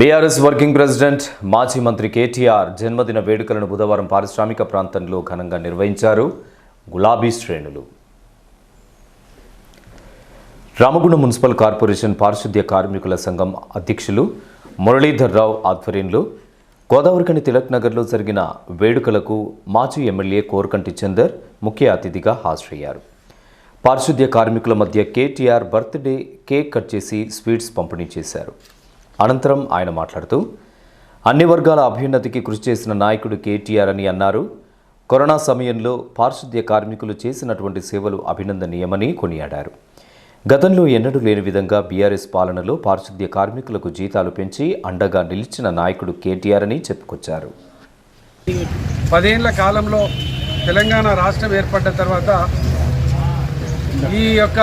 BRS working president మాజీ మంత్రి కేటీఆర్ జన్మదిన వేడుకలను బుధవారం పారిశ్రామిక ప్రాంతంలో ఘనంగా నిర్వహించారు. గులాబీ శ్రేణులు. రామగుండం మున్సిపల్ కార్పొరేషన్ పారిశుద్ధ్య కార్మికుల సంఘం అధ్యక్షులు మురళీధర్ రావు ఆధ్వర్యంలో గోదావరికని తిలక్ నగర్లో జరిగిన వేడుకలకు మాజీ ఎమ్మెల్యే కోరకంటి చందర్ ముఖ్య అతిథిగా హాజరయ్యారు. పారిశుద్ధ్య కార్మికుల మధ్య కేటీఆర్ బర్త్డే కేక్ కట్ చేసి స్వీట్స్ పంపిణీ చేశారు. అనంతరం ఆయన మాట్లాడుతూ అన్ని వర్గాల అభ్యున్నతికి కృషి చేసిన నాయకుడు కేటీఆర్ అని అన్నారు. కరోనా సమయంలో పారిశుద్ధ్య కార్మికులు చేసినటువంటి సేవలు అభినందనీయమని కొనియాడారు. గతంలో ఎన్నడూ లేని విధంగా బీఆర్ఎస్ పాలనలో పారిశుద్ధ్య కార్మికులకు జీతాలు పెంచి అండగా నిలిచిన నాయకుడు కేటీఆర్ అని చెప్పుకొచ్చారు. పదేళ్ళ కాలంలో తెలంగాణ రాష్ట్రం ఏర్పడ్డ తర్వాత ఈ యొక్క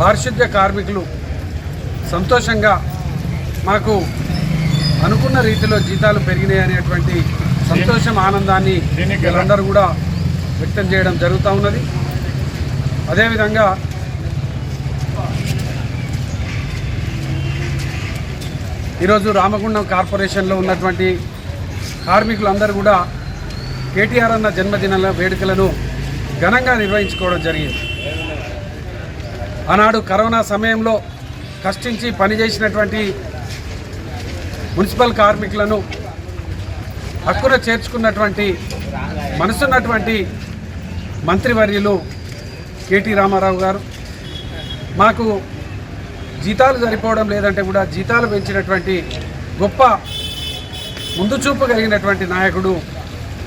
పారిశుద్ధ్య కార్మికులు సంతోషంగా మాకు అనుకున్న రీతిలో జీతాలు పెరిగినాయి అనేటువంటి సంతోషం ఆనందాన్ని వీళ్ళందరూ కూడా వ్యక్తం చేయడం జరుగుతూ ఉన్నది. అదేవిధంగా ఈరోజు రామగుండం కార్పొరేషన్లో ఉన్నటువంటి కార్మికులందరూ కూడా కేటీఆర్ అన్న జన్మదిన వేడుకలను ఘనంగా నిర్వహించుకోవడం జరిగింది. ఆనాడు కరోనా సమయంలో కష్టించి పనిచేసినటువంటి మున్సిపల్ కార్మికులను హక్కున చేర్చుకున్నటువంటి మనసున్నటువంటి మంత్రివర్యులు కేటీ రామారావు గారు. మాకు జీతాలు సరిపోవడం లేదంటే కూడా జీతాలు పెంచినటువంటి గొప్ప ముందు చూపు కలిగినటువంటి నాయకుడు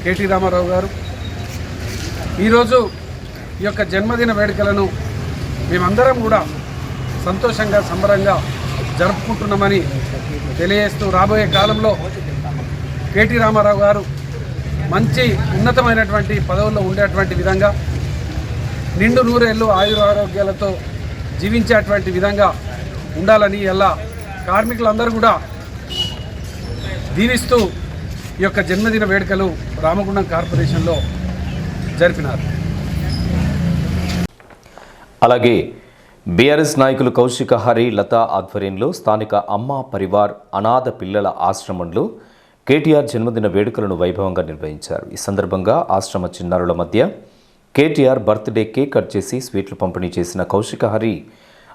కేటీ రామారావు గారు. ఈరోజు ఈ యొక్క జన్మదిన వేడుకలను మేమందరం కూడా సంతోషంగా సంబరంగా జరుపుకుంటున్నామని తెలియజేస్తూ రాబోయే కాలంలో కేటీ రామారావు గారు మంచి ఉన్నతమైనటువంటి పదవుల్లో ఉండేటువంటి విధంగా నిండు నూరేళ్ళు ఆయుర ఆరోగ్యాలతో జీవించేటువంటి విధంగా ఉండాలని ఎలా కార్మికులందరూ కూడా దీవిస్తూ ఈ యొక్క జన్మదిన వేడుకలు రామగుండం కార్పొరేషన్లో జరిపినారు. అలాగే బీఆర్ఎస్ నాయకులు కౌశిక హరి లత ఆధ్వర్యంలో స్థానిక అమ్మా పరివార్ అనాథ పిల్లల ఆశ్రమంలో కేటీఆర్ జన్మదిన వేడుకలను వైభవంగా నిర్వహించారు. ఈ సందర్భంగా ఆశ్రమ చిన్నారుల మధ్య కేటీఆర్ బర్త్డే కేక్ కట్ చేసి స్వీట్లు పంపిణీ చేసిన కౌశిక హరి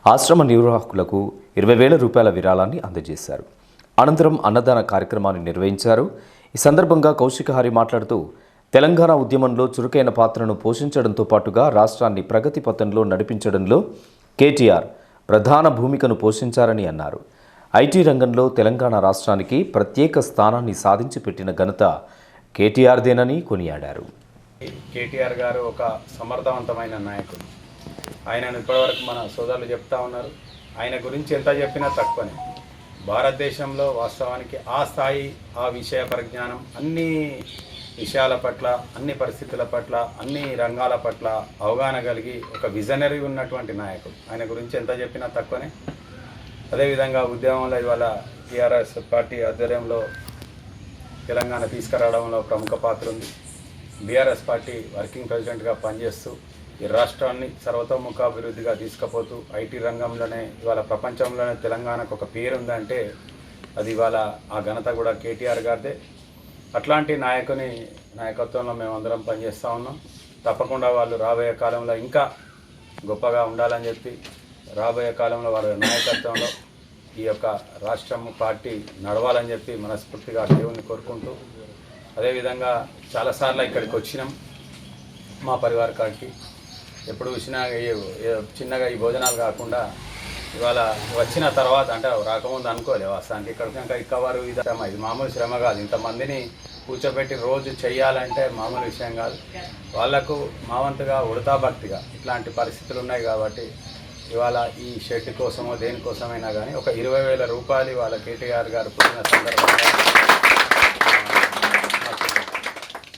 ఆశ్రమ నిర్వాహకులకు ఇరవై వేల రూపాయల విరాళాన్ని అందజేశారు. అనంతరం అన్నదాన కార్యక్రమాన్ని నిర్వహించారు. ఈ సందర్భంగా కౌశిక హరి మాట్లాడుతూ తెలంగాణ ఉద్యమంలో చురుకైన పాత్రను పోషించడంతో పాటుగా రాష్ట్రాన్ని ప్రగతి పథంలో నడిపించడంలో కేటీఆర్ ప్రధాన భూమికను పోషించారని అన్నారు. ఐటీ రంగంలో తెలంగాణ రాష్ట్రానికి ప్రత్యేక స్థానాన్ని సాధించి పెట్టిన ఘనత కేటీఆర్దేనని కొనియాడారు. కేటీఆర్ గారు ఒక సమర్థవంతమైన నాయకుడు. ఆయనను ఇప్పటివరకు మన సోదరులు చెప్తా ఉన్నారు. ఆయన గురించి ఎంత చెప్పినా తక్కువనే. భారతదేశంలో వాస్తవానికి ఆ స్థాయి ఆ విషయ పరిజ్ఞానం అన్నీ విషయాల పట్ల అన్ని పరిస్థితుల పట్ల అన్ని రంగాల పట్ల అవగాహన కలిగి ఒక విజనరీ ఉన్నటువంటి నాయకుడు. ఆయన గురించి ఎంత చెప్పినా తక్కువనే. అదేవిధంగా ఉద్యమంలో ఇవాళ టీఆర్ఎస్ పార్టీ ఆధ్వర్యంలో తెలంగాణ తీసుకురావడంలో ప్రముఖ పాత్ర ఉంది. బీఆర్ఎస్ పార్టీ వర్కింగ్ ప్రెసిడెంట్గా పనిచేస్తూ ఈ రాష్ట్రాన్ని సర్వతోముఖాభివృద్ధిగా తీసుకుపోతూ ఐటీ రంగంలోనే ఇవాళ ప్రపంచంలోనే తెలంగాణకు ఒక పేరు ఉందంటే అది ఇవాళ ఆ ఘనత కూడా కేటీఆర్ గారిదే. అట్లాంటి నాయకుని నాయకత్వంలో మేమందరం పనిచేస్తూ ఉన్నాం. తప్పకుండా వాళ్ళు రాబోయే కాలంలో ఇంకా గొప్పగా ఉండాలని చెప్పి రాబోయే కాలంలో వాళ్ళ నాయకత్వంలో ఈ యొక్క రాష్ట్రం పార్టీ నడవాలని చెప్పి మనస్ఫూర్తిగా దేవుణ్ణి కోరుకుంటూ అదేవిధంగా చాలాసార్లు ఇక్కడికి వచ్చినాం మా పరివార కాడికి ఎప్పుడు చూసినా ఈ చిన్నగా ఈ భోజనాలు కాకుండా ఇవాళ వచ్చిన తర్వాత అంటే రాకముందు అనుకోలేవు అసలు ఇక్కడికి ఇంకా ఇక్కవారు ఇది శ్రమ ఇది మామూలు శ్రమ కాదు. ఇంతమందిని కూర్చోబెట్టి రోజు చెయ్యాలంటే మామూలు విషయం కాదు. వాళ్ళకు మావంతగా ఉడతాభక్తిగా ఉడతా భక్తిగా ఇట్లాంటి పరిస్థితులు ఉన్నాయి కాబట్టి ఇవాళ ఈ షెడ్ కోసమో దేనికోసమైనా కానీ ఒక ఇరవై వేల రూపాయలు వాళ్ళ కేటీఆర్ గారు పుట్టిన సందర్భంగా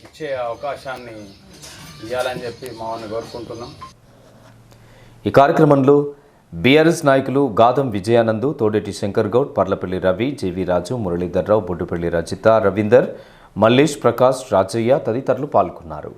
ఇచ్చే అవకాశాన్ని ఇవ్వాలని చెప్పి మామూలు కోరుకుంటున్నాం. ఈ కార్యక్రమంలో బీఆర్ఎస్ నాయకులు గాదం విజయానందు తోడేటి శంకర్ గౌడ్ పర్లపల్లి రవి జేవి రాజు మురళీధర్రావు బొడ్డుపల్లి రజిత రవీందర్ మల్లేష్ ప్రకాష్ రాజయ్య తదితరులు పాల్గొన్నారు.